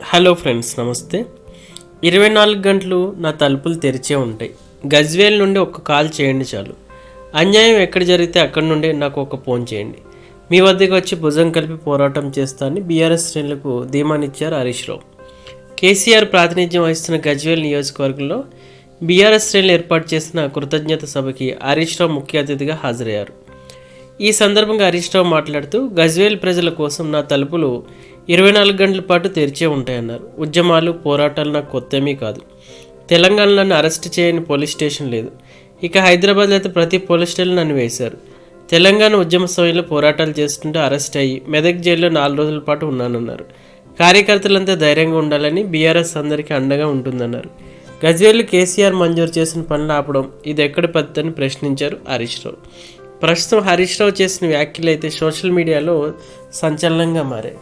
Hello friends నమస్తే. ఇరవై నాలుగు గంటలు నా తలుపులు తెరిచే ఉంటాయి. గజ్వేల్ నుండి ఒక కాల్ చేయండి చాలు. అన్యాయం ఎక్కడ జరిగితే అక్కడి నుండి నాకు ఒక ఫోన్ చేయండి. మీ వద్దకు వచ్చి భుజం కలిపి పోరాటం చేస్తానని బీఆర్ఎస్ శ్రేణులకు ధీమానిచ్చారు హరీష్ రావు. కేసీఆర్ ప్రాతినిధ్యం వహిస్తున్న గజ్వేల్ నియోజకవర్గంలో బీఆర్ఎస్ శ్రేణులు ఏర్పాటు చేసిన కృతజ్ఞత సభకి హరీష్ రావు ముఖ్య అతిథిగా హాజరయ్యారు. ఈ సందర్భంగా హరీష్ రావు మాట్లాడుతూ గజ్వేల్ ప్రజల కోసం నా తలుపులు ఇరవై నాలుగు గంటల పాటు తెరిచే ఉంటాయన్నారు. ఉద్యమాలు పోరాటాలు నాకు కొత్తమీ కాదు. తెలంగాణలో నన్ను అరెస్ట్ చేయని పోలీస్ స్టేషన్ లేదు. ఇక హైదరాబాద్లో అయితే ప్రతి పోలీస్ స్టేషన్ నన్ను వేశారు. తెలంగాణ ఉద్యమ సమయంలో పోరాటాలు చేస్తుంటే అరెస్ట్ అయ్యి మెదక్ జైల్లో నాలుగు రోజుల పాటు ఉన్నానన్నారు. కార్యకర్తలంతా ధైర్యంగా ఉండాలని బీఆర్ఎస్ అందరికీ అండగా ఉంటుందన్నారు. గజ్వేల్ కేసీఆర్ మంజూరు చేసిన పనులు ఆపడం ఇది ఎక్కడ పద్ధతి అని ప్రశ్నించారు హరీష్ రావు. ప్రస్తుతం హరీష్ రావు చేసిన వ్యాఖ్యలు అయితే సోషల్ మీడియాలో సంచలనంగా మారాయి.